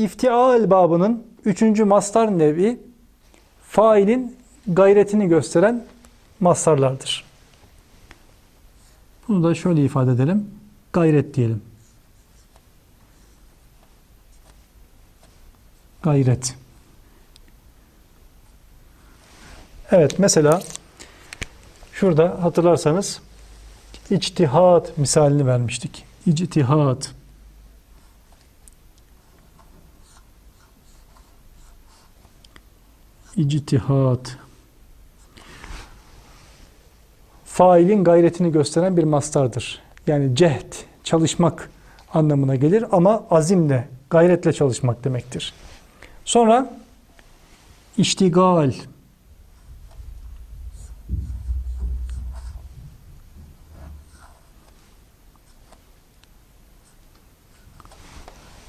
İftial babının üçüncü mastar nevi failin gayretini gösteren mastarlardır. Bunu da şöyle ifade edelim. Gayret diyelim. Gayret. Evet mesela şurada hatırlarsanız içtihat misalini vermiştik. İctihat. İctihat. Failin gayretini gösteren bir mastardır. Yani cehd, çalışmak anlamına gelir ama azimle, gayretle çalışmak demektir. Sonra iştigal.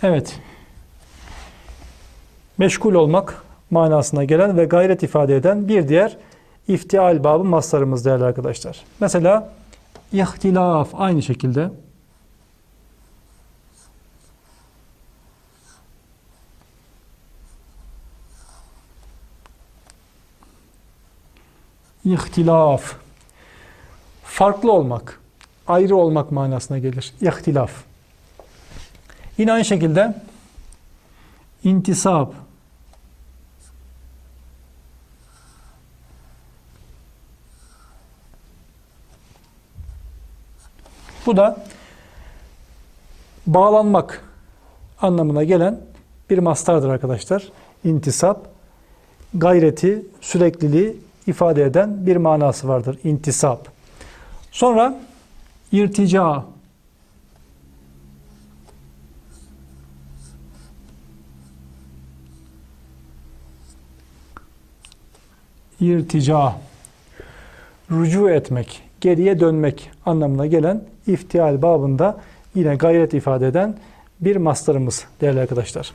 Evet. Meşgul olmak manasına gelen ve gayret ifade eden bir diğer iftial babı maslarımız değerli arkadaşlar. Mesela ihtilaf aynı şekilde İhtilaf. Farklı olmak, ayrı olmak manasına gelir. İhtilaf. Yine aynı şekilde intisap. Bu da bağlanmak anlamına gelen bir mastardır arkadaşlar. İntisap, gayreti, sürekliliği ifade eden bir manası vardır. İntisap. Sonra irtica. İrtica. Rücu etmek, geriye dönmek anlamına gelen iftial babında yine gayret ifade eden bir mastarımız değerli arkadaşlar.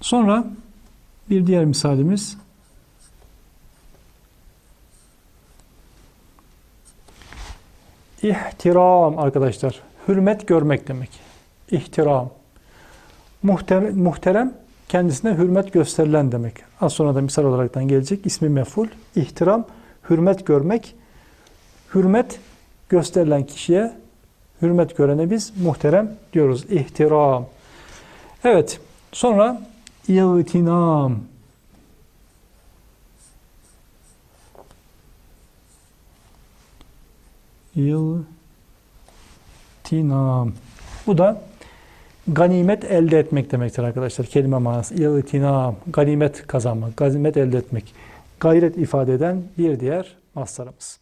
Sonra bir diğer misalimiz İhtiram arkadaşlar. Hürmet görmek demek. İhtiram. Muhterem, muhterem kendisine hürmet gösterilen demek. Az sonra da misal olaraktan gelecek. ismi meful. İhtiram, hürmet görmek. Hürmet gösterilen kişiye, hürmet görene biz muhterem diyoruz. İhtiram. Evet. Sonra İğtinam. İğtinam. Bu da ganimet elde etmek demektir arkadaşlar. Kelime manası. İğtinam. Ganimet kazanmak, ganimet elde etmek. Gayret ifade eden bir diğer maslarımız.